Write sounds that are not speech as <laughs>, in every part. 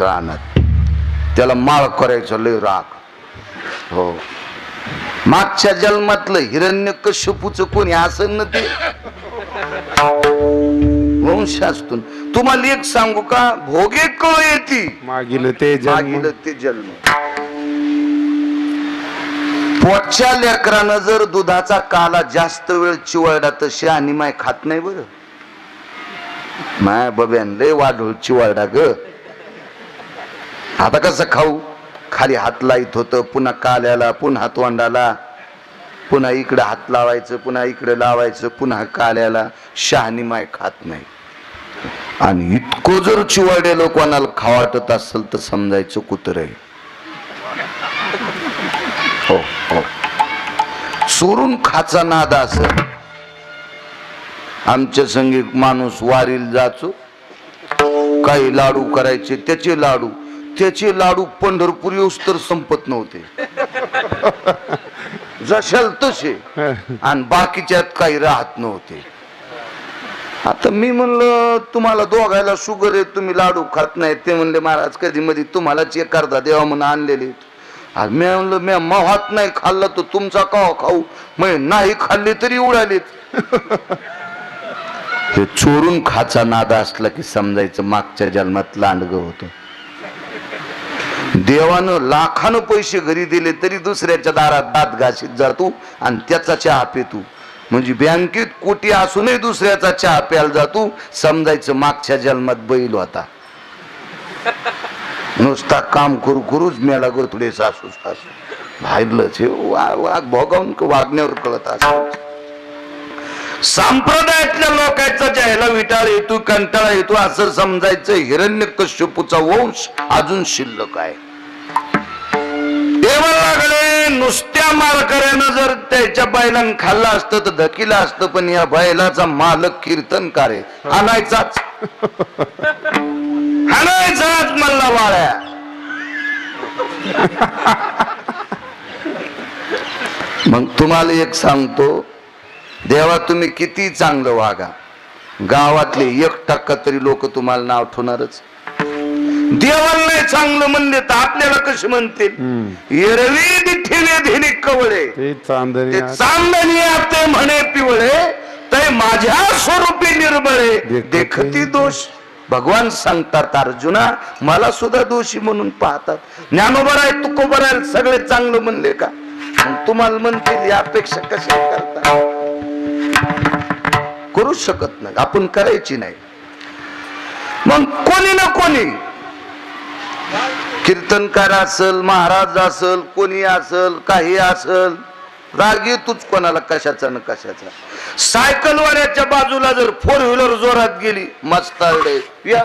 रानात त्याला माळ करायचं लय राग. हो. मागच्या जन्मातलं हिरण्य कश्यपूच कोणी असेल ना ते? वंशातून. तुम्हाला एक सांगू का? भोगे कळ येते मागील ते मागील ते जन्म. पोटच्या लेकरानं जर दुधाचा काला जास्त वेळ चिवळला तर शहाणी माय खात नाही बर. माय बब्यान लय वाढूळ चिवळडा ग. आता कसं खाऊ? खाली हात लाईत होतं पुन्हा काल्याला पुन्हा तोंडाला. पुन्हा इकडे हात लावायचं पुन्हा इकडे लावायचं पुन्हा काल्याला. शहाणी माय खात नाही. आणि इतकं जर चिवाडेलं कोणाला खावाटत असेल तर समजायचं कुत्र आहे. हो हो. सोडून खाचा नाद असं. आमच्या संगी माणूस वारील जाचो काही लाडू करायचे त्याचे लाडू. त्याचे लाडू पंढरपूर येऊस तर संपत नव्हते. <laughs> जशाल तसे. आणि बाकीच्यात काही राहत नव्हते. आता मी म्हणलं तुम्हाला दोघायला शुगर आहे तुम्ही लाडू खात नाही. ते म्हणले महाराज कधी मध्ये तुम्हाला चेक अर्धा देवा म्हणून आणलेले आणि मी म्हणलं मी माहात नाही खाल्लं तर तुमचा कावा खाऊ? मग नाही खाल्ले तरी उडालेत. <laughs> हे चोरून खाचा नादा असला की समजायचं मागच्या जन्मात लांडग होतं. देवानं लाखानं पैसे घरी दिले तरी दुसऱ्याच्या दारात दात घासीत जातो आणि त्याचा चहा पितो म्हणजे बँकेत कोटी असूनही दुसऱ्याचा चहा प्यायला जातो समजायचं मागच्या जन्मात बैल होता. <laughs> नुसता काम करू करूच मेला करू थोडे सासू सासू. भाईलच हे वा- वाघ भोगावून वागण्यावर कळत असत संप्रदायातल्या लोकांचा ज्याला विटाळ येतो कंटाळा येतो असं समजायचं हिरण्य कश्यपूचा वंश अजून शिल्लक आहे. देवा लागले नुसत्या मालकऱ्यानं जर त्याच्या बैलान खाल्लं असतं तर धकिलं असतं पण या बैलाचा मालक कीर्तनकार आहे आणायचाच आणायचाच मल्ला वाळ्या मग तुम्हाला एक सांगतो देवा तुम्ही किती चांगलं वागा. गावातले एक टक्का तरी लोक तुम्हाला नाव ठेवणारच. देवाला नाही चांगलं म्हणले तर आपल्याला कसे म्हणतील? एरवी दिठीने धिनी कवळे. ते चांदणी ते चांदणी ते म्हणे पिवळे ते माझ्या स्वरूपी निर्बळे देखती दोष. भगवान सांगतात अर्जुना मला सुद्धा दोषी म्हणून पाहतात. ज्ञानोबर आहे तुकोबर आहे सगळे चांगलं म्हणले का? तुम्हाला म्हणतील यापेक्षा कसे करता? करू शकत नाही आपण करायची नाही. मग कोणी ना कोणी कीर्तनकार असल महाराज असल कोणी असल काही असल राग येतोच कोणाला कशाचा न कशाचा. सायकलवाल्याच्या बाजूला जर फोर व्हीलर जोरात गेली मस्त या.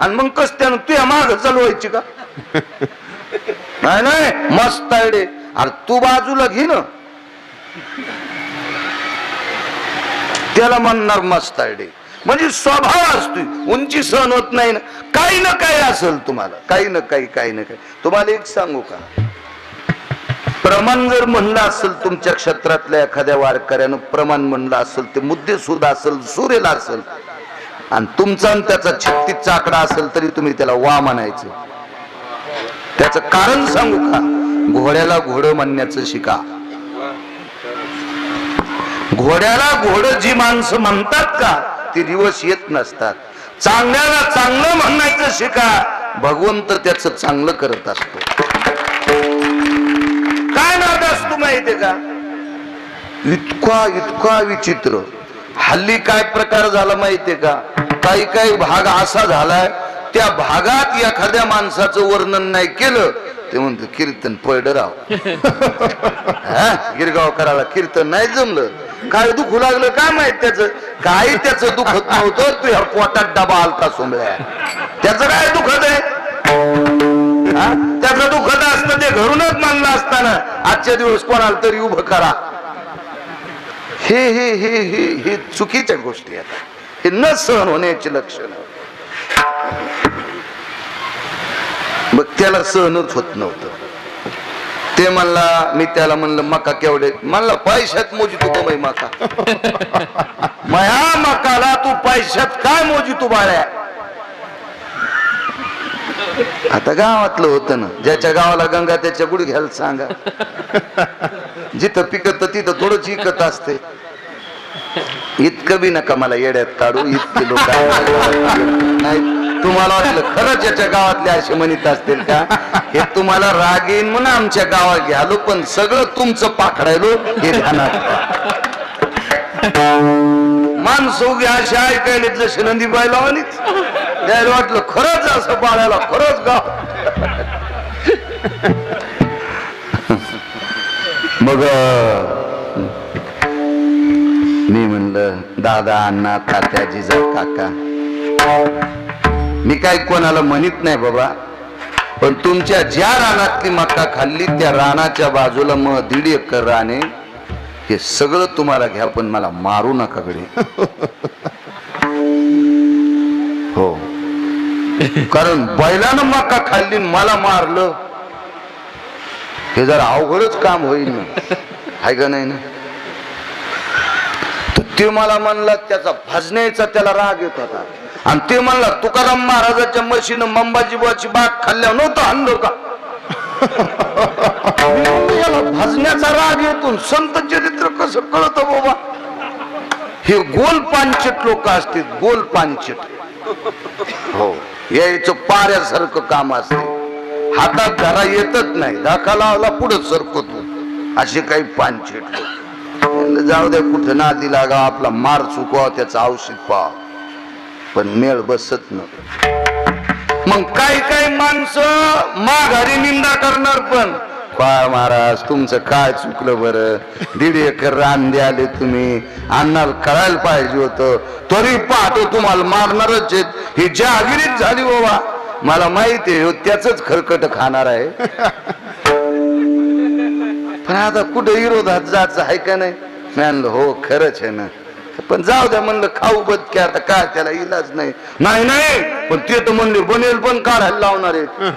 आणि मग कस त्यानं तुझ्या माग चालवायची का? नाही नाही मस्त अरे तू बाजूला घे ना. त्याला म्हणणार मस्त म्हणजे स्वभाव असतो उंची सहन होत नाही ना. काही ना काही असेल तुम्हाला. काही ना काही काही ना काही. तुम्हाला एक सांगू का? प्रमाण जर म्हणलं असेल तुमच्या क्षेत्रातल्या एखाद्या वारकऱ्यानं प्रमाण म्हणलं असेल ते मुद्दे सुद्धा असेल सुरेला असेल आणि तुमचा आणि त्याचा छत्तीसचा चाकडा असेल तरी तुम्ही त्याला वा म्हणायचं. त्याचं कारण सांगू का? घोड्याला घोडं म्हणण्याचं शिका. घोड्याला घोड जी माणसं म्हणतात का ती दिवस येत नसतात. चांगल्याला चांगलं म्हणायचं शिका भगवंत त्याच चांगलं करत असतो. काय नाद असतो माहितीये का? इतका इतका विचित्र. हल्ली काय प्रकार झाला माहितीये का? काही काही भाग असा झालाय त्या भागात एखाद्या माणसाचं वर्णन नाही केलं ते म्हणतो कीर्तन पैडराव <laughs> हा? गिरगाव करायला कीर्तन नाही जमलं. काय दुखू लागलं काय माहीत त्याच? काही त्याचं दुखत नव्हतं. तू ह्या पोटात डबा आलता सोमल्या. त्याचं काय दुखत आहे? हा? त्याचं दुखत असतं ते घरूनच मानलं असताना. आजच्या दिवस कोणाला तरी उभं करा. हे हे हे हे हे चुकीच्या गोष्टी आहेत. हे न सहन होण्याचे लक्षण मग त्याला सहनच होत नव्हतं. ते म्हणला मी त्याला म्हणलं मका केवढे? म्हणला पैशात मोजितो बाई मका. <laughs> मया मकाला तू पैशात काय मोजितो बाळ्या? आता गावातलं होतं ना ज्याच्या गावाला गंगा त्याच्या गुढी घ्यायला सांगा. जिथं पिकत तिथं थोडंच इकत असते. इतकं बी नका मला येड्यात काढू इतके लोक. <laughs> नाही तुम्हाला वाटलं खरंच याच्या गावातले असे म्हणत असतील का हे तुम्हाला राग येईन म्हणून आमच्या गावात घ्यालो पण सगळं तुमचं पाखडायलो हे ध्यानात माणसं उभी अशी ऐकायला जशी नंदी बायला आलीच द्यायला वाटलं खरंच असं बाळाला खरंच गाव. मग मी म्हणलं दादा अण्णा तात्या जिजा काका. मी काय कोणाला म्हणत नाही बाबा. पण तुमच्या ज्या रानातली मका खाल्ली त्या रानाच्या बाजूला मग दीड एकर राणे हे सगळं तुम्हाला घ्या पण मला मारू नका कडे <laughs> हो. कारण बैलानं मका खाल्ली मला मारलं हे जर अवघडच काम होईल ना. आहे का नाही ना? तर ते मला म्हणला त्याचा भजण्याचा त्याला राग येत होता. आणि ते म्हणला तुकाराम महाराजाच्या म्हशीनं मंबाजीबाची बाग खाल्ल्या नव्हतं आणलो का? <laughs> भाजण्याचा याला राग येतो संत चरित्र कसं कळतं बाबा? हे गोल पानचिट लोक असतील गोल पानचिट हो यायचं पाऱ्यासारखं काम असते. हातात घरा येतच नाही धाका लावला पुढे सरकतो असे काही पानचिट लोक. जाऊ द्या कुठं नादी लागा आपला मार चुकवा त्याचं औषध पाहा पण मेळ बसत नव्हतं मग काही काही माणसं माघारी निंदा करणार पण? बाळ महाराज तुमचं काय चुकलं बरं? दीड एकर रान द्याले तुम्ही. अन्नाला कळायला पाहिजे होतं. तरी पाहतो तुम्हाला मारणारच आहेत. ही जहागिरीच झाली बाबा. मला माहिती आहे हो, त्याच खरकट खाणार आहे. पण आता कुठे विरोधात जायचं आहे का नाही? म्हणलं हो खरंच आहे ना. पण जाऊ द्या म्हणलं खाऊ बदके आता काय त्याला इलाज नाही. नाही नाही पण ते तर म्हणले बनेल पण काढायला लावणार आहे.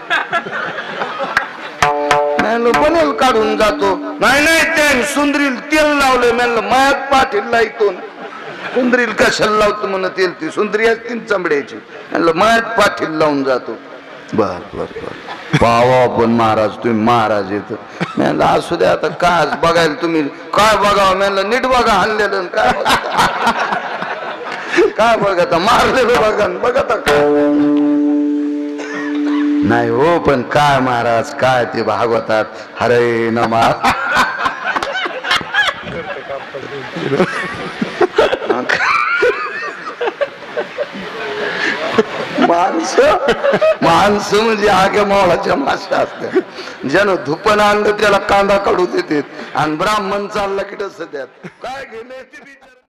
बनेल काढून जातो. नाही नाही ते सुंदरील तेल लावलंय म्हणलं मायात पाठील लायतो सुंदरील कशाला लावतो म्हण तेल? ती सुंदरी असतील चमड्याची म्हणलं मायात पाठील लावून जातो. बर बर बर. पावा पण महाराज तुम्ही महाराज येत म्हणलं असू द्या आता काय बघायला तुम्ही काय बघावं? म्हणलं नीट बघा हल्लेलं काय बघा. काय बघा मारलेलं बघा आणि बघा आता काय. नाही हो पण काय महाराज काय ते भागवतात? हरे नमा. माणसं माणसं म्हणजे आगे मावळाच्या माशा असतात ज्यानं धुपन आणलं त्याला कांदा काढू देते आणि ब्राह्मण चालला की तसं त्यात काय गेले